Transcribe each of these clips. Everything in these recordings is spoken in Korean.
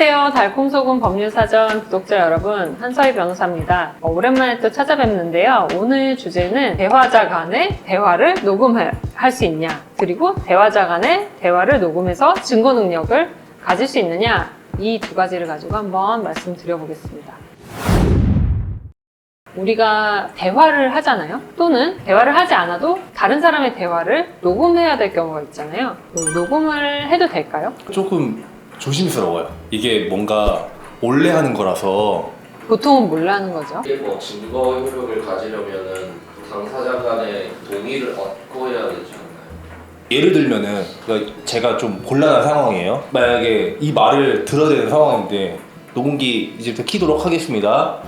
안녕하세요. 달콤소금 법률사전 구독자 여러분, 한서희 변호사입니다. 어, 오랜만에 또 찾아뵙는데요. 오늘 주제는 대화자 간의 대화를 녹음할 수 있냐, 그리고 대화자 간의 대화를 녹음해서 증거 능력을 가질 수 있느냐, 이 두 가지를 가지고 한번 말씀드려보겠습니다. 우리가 대화를 하잖아요. 또는 대화를 하지 않아도 다른 사람의 대화를 녹음해야 될 경우가 있잖아요. 그 녹음을 해도 될까요? 조금 조심스러워요. 이게 뭔가 몰래 하는 거라서 보통은 몰라 하는 거죠. 이게 뭐 증거 효력을 가지려면은 당사자 간의 동의를 얻고 해야 되지 않나요? 예를 들면은 그러니까 제가 좀 곤란한 상황이에요. 만약에 이 말을 들어야 되는 상황인데 녹음기 이제부터 키도록 하겠습니다.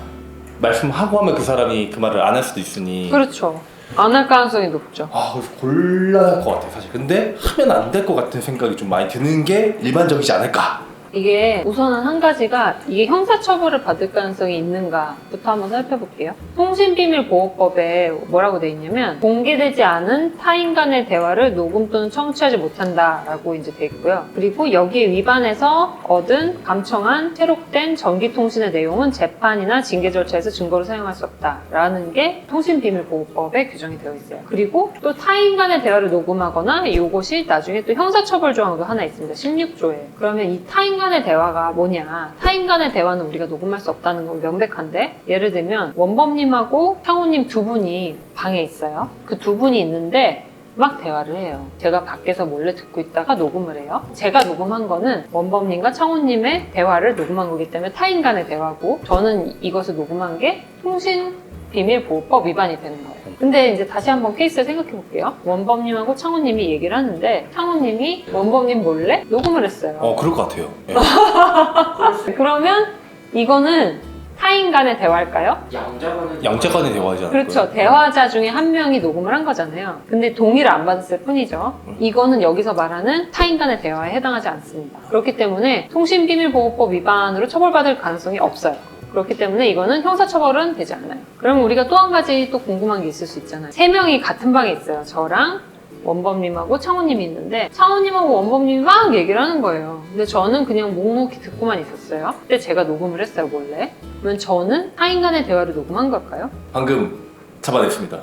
말씀하고 하면 그 사람이 그 말을 안 할 수도 있으니 그렇죠. 안 할 가능성이 높죠. 아 그래서 곤란할 것 같아요 사실. 근데 하면 안 될 것 같은 생각이 좀 많이 드는 게 일반적이지 않을까. 이게 우선은 한 가지가 이게 형사처벌을 받을 가능성이 있는가부터 한번 살펴볼게요. 통신비밀보호법에 뭐라고 돼 있냐면 공개되지 않은 타인 간의 대화를 녹음 또는 청취하지 못한다라고 이제 돼 있고요. 그리고 여기에 위반해서 얻은 감청한 체록된 전기통신의 내용은 재판이나 징계 절차에서 증거로 사용할 수 없다라는 게 통신비밀보호법에 규정이 되어 있어요. 그리고 또 타인 간의 대화를 녹음하거나 이것이 나중에 또 형사처벌 조항도 하나 있습니다. 16조에. 그러면 이 타인 간의 대화가 뭐냐? 타인 간의 대화는 우리가 녹음할 수 없다는 건 명백한데 예를 들면 원범님하고 창호님 두 분이 방에 있어요. 그 두 분이 있는데 막 대화를 해요. 제가 밖에서 몰래 듣고 있다가 녹음을 해요. 제가 녹음한 거는 원범님과 창호님의 대화를 녹음한 거기 때문에 타인 간의 대화고 저는 이것을 녹음한 게 통신 비밀보호법 위반이 되는 거예요. 근데 이제 다시 한번 케이스를 생각해 볼게요. 원범님하고 창호님이 얘기를 하는데 창호님이 원범님 몰래 녹음을 했어요. 어 그럴 것 같아요. 예. 그러면 이거는 타인 간의 대화일까요? 양자 간의 양자 간의 대화지 않을까요? 그렇죠. 대화자 중에 한 명이 녹음을 한 거잖아요. 근데 동의를 안 받았을 뿐이죠. 이거는 여기서 말하는 타인 간의 대화에 해당하지 않습니다. 그렇기 때문에 통신비밀보호법 위반으로 처벌받을 가능성이 없어요. 그렇기 때문에 이거는 형사처벌은 되지 않아요. 그러면 우리가 또 한 가지 또 궁금한 게 있을 수 있잖아요. 세 명이 같은 방에 있어요. 저랑 원범님하고 창호님이 있는데 창호님하고 원범님이 막 얘기를 하는 거예요. 근데 저는 그냥 묵묵히 듣고만 있었어요. 근데 제가 녹음을 했어요, 몰래. 그러면 저는 타인 간의 대화를 녹음한 걸까요? 방금 잡아냈습니다.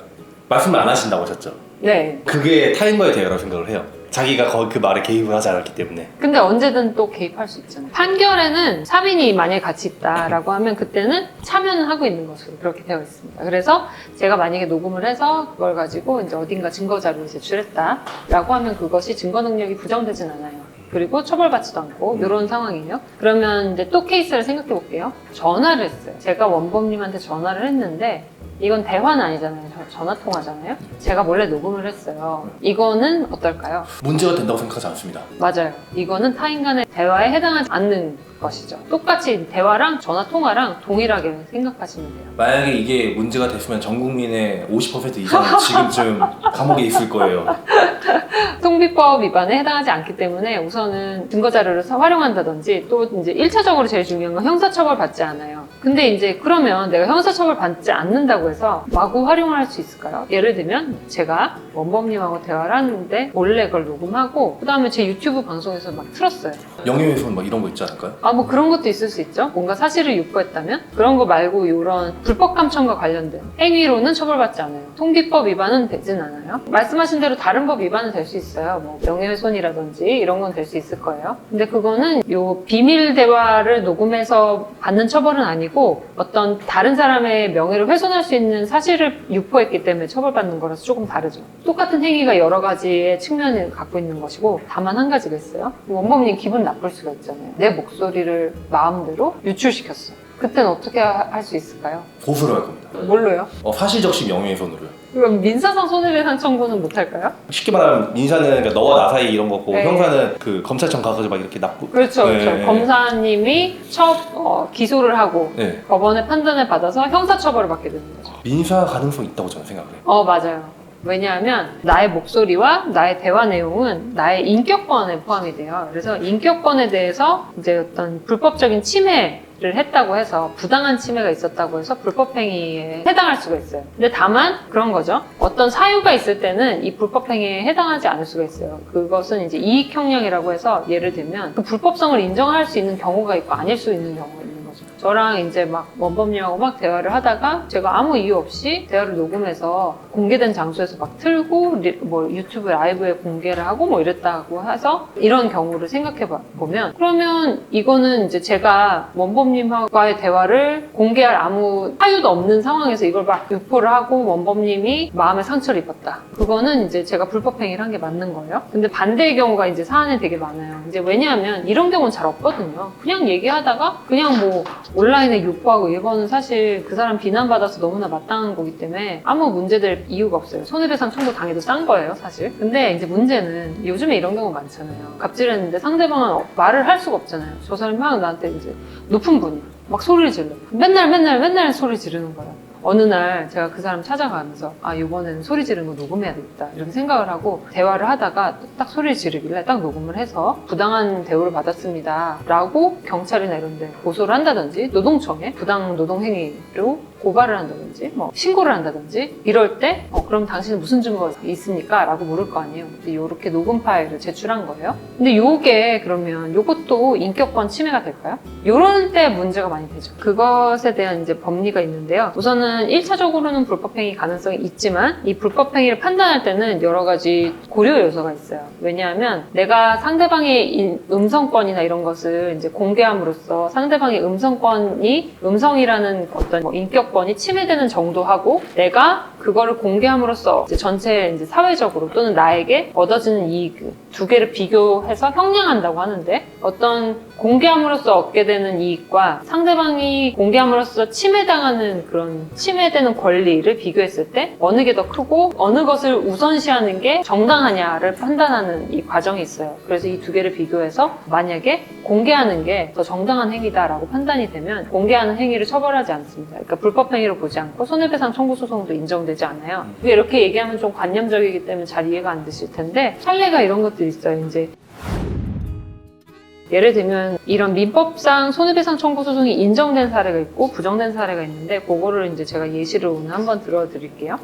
말씀을 안 하신다고 하셨죠? 네. 그게 타인과의 대화라고 생각을 해요. 자기가 그 말에 개입을 하지 않았기 때문에. 근데 언제든 또 개입할 수 있잖아요. 판결에는 사빈이 만약에 같이 있다라고 하면 그때는 참여는 하고 있는 것으로 그렇게 되어 있습니다. 그래서 제가 만약에 녹음을 해서 그걸 가지고 이제 어딘가 증거 자료를 제출했다라고 하면 그것이 증거 능력이 부정되진 않아요. 그리고 처벌받지도 않고 이런 상황이에요. 그러면 이제 또 케이스를 생각해 볼게요. 전화를 했어요. 제가 원범님한테 전화를 했는데 이건 대화는 아니잖아요. 저- 전화 통화잖아요. 제가 몰래 녹음을 했어요. 이거는 어떨까요? 문제가 된다고 생각하지 않습니다. 맞아요. 이거는 타인 간의 대화에 해당하지 않는 것이죠. 똑같이 대화랑 전화 통화랑 동일하게 생각하시면 돼요. 만약에 이게 문제가 됐으면 전 국민의 50% 이상은 지금쯤 감옥에 있을 거예요. 통비법 위반에 해당하지 않기 때문에 우선은 증거 자료를 사- 활용한다든지 또 이제 1차적으로 제일 중요한 건 형사처벌 받지 않아요. 근데 이제 그러면 내가 형사처벌 받지 않는다고 해서 마구 활용을 할 수 있을까요? 예를 들면 제가 원범님하고 대화를 하는데 몰래 그걸 녹음하고 그 다음에 제 유튜브 방송에서 막 틀었어요. 영유훼손 막 이런 거 있지 않을까요? 아, 뭐 그런 것도 있을 수 있죠. 뭔가 사실을 유포했다면? 그런 거 말고 이런 불법 감청과 관련된 행위로는 처벌받지 않아요. 통기법 위반은 되진 않아요. 말씀하신 대로 다른 법 위반은 될 수 있어요. 뭐 명예훼손이라든지 이런 건 될 수 있을 거예요. 근데 그거는 요 비밀 대화를 녹음해서 받는 처벌은 아니고 어떤 다른 사람의 명예를 훼손할 수 있는 사실을 유포했기 때문에 처벌받는 거라서 조금 다르죠. 똑같은 행위가 여러 가지의 측면을 갖고 있는 것이고 다만 한 가지가 있어요. 원범님 기분 나쁠 수가 있잖아요. 내 목소리 를 마음대로 유출시켰어. 그때는 어떻게 할 수 있을까요? 고소를 할 겁니다. 뭘로요? 어, 사실적시 명예훼손으로요. 그럼 민사상 손해배상 청구는 못할까요? 쉽게 말하면 민사는 그러니까 너와 나 사이 이런 거고 네. 형사는 그 검찰청 가가지고 막 이렇게 납부. 그렇죠, 네, 그렇죠. 네. 검사님이 첫 어, 기소를 하고 네. 법원의 판단을 받아서 형사 처벌을 받게 되는 거죠. 민사 가능성 이 있다고 저는 생각을 해요. 어, 맞아요. 왜냐하면 나의 목소리와 나의 대화 내용은 나의 인격권에 포함이 돼요. 그래서 인격권에 대해서 이제 어떤 불법적인 침해 침해 를 했다고 해서 부당한 침해가 있었다고 해서 불법행위에 해당할 수가 있어요. 근데 다만 그런 거죠. 어떤 사유가 있을 때는 이 불법행위에 해당하지 않을 수가 있어요. 그것은 이제 이익형량이라고 해서 예를 들면 그 불법성을 인정할 수 있는 경우가 있고 아닐 수 있는 경우가. 저랑 이제 막 원범님하고 막 대화를 하다가 제가 아무 이유 없이 대화를 녹음해서 공개된 장소에서 막 틀고 리- 뭐 유튜브 라이브에 공개를 하고 뭐 이랬다고 해서 이런 경우를 생각해 봐- 보면 그러면 이거는 이제 제가 원범님과의 대화를 공개할 아무 사유도 없는 상황에서 이걸 막 유포를 하고 원범님이 마음에 상처를 입었다. 그거는 이제 제가 불법행위를 한 게 맞는 거예요. 근데 반대의 경우가 이제 사안에 되게 많아요. 이제 왜냐하면 이런 경우는 잘 없거든요. 그냥 얘기하다가 그냥 뭐 온라인에 유포하고 이거는 사실 그 사람 비난받아서 너무나 마땅한 거기 때문에 아무 문제될 이유가 없어요. 손해배상 청구 당해도 싼 거예요, 사실. 근데 이제 문제는 요즘에 이런 경우 많잖아요. 갑질했는데 상대방은 어- 말을 할 수가 없잖아요. 저 사람이 막 나한테 이제 높은 분이야. 막 소리를 질러. 맨날 맨날 맨날 소리 지르는 거예요. 어느 날 제가 그 사람 찾아가면서 아 이번에는 소리 지르는 거 녹음해야 되겠다 이런 생각을 하고 대화를 하다가 딱 소리를 지르길래 딱 녹음을 해서 부당한 대우를 받았습니다. 라고 경찰이나 이런 데 고소를 한다든지 노동청에 부당 노동행위로 고발을 한다든지 뭐 신고를 한다든지 이럴 때 어, 그럼 당신은 무슨 증거가 있습니까? 라고 물을 거 아니에요 이렇게 녹음 파일을 제출한 거예요 근데 요게 그러면 요것도 인격권 침해가 될까요? 요런 때 문제가 많이 되죠. 그것에 대한 이제 법리가 있는데요. 우선은 1차적으로는 불법행위 가능성이 있지만 이 불법행위를 판단할 때는 여러 가지 고려 요소가 있어요. 왜냐하면 내가 상대방의 인- 음성권이나 이런 것을 이제 공개함으로써 상대방의 음성권이 음성이라는 어떤 뭐 인격 권이 침해되는 정도하고 내가 그거를 공개함으로써 이제 전체 이제 사회적으로 또는 나에게 얻어지는 이익 두 개를 비교해서 형량한다고 하는데 어떤 공개함으로써 얻게 되는 이익과 상대방이 공개함으로써 침해당하는 그런 침해되는 권리를 비교했을 때 어느 게 더 크고 어느 것을 우선시하는 게 정당하냐를 판단하는 이 과정이 있어요. 그래서 이 두 개를 비교해서 만약에 공개하는 게 더 정당한 행위다라고 판단이 되면 공개하는 행위를 처벌하지 않습니다. 그러니까 불법 행위로 보지 않고 손해배상 청구 소송도 인정 되지 않아요. 이렇게 얘기하면 좀 관념적이기 때문에 잘 이해가 안 되실 텐데 판례가 이런 것들이 있어요. 이제 예를 들면 이런 민법상 손해배상 청구 소송이 인정된 사례가 있고 부정된 사례가 있는데 그거를 이제 제가 예시를 오늘 한번 들어드릴게요.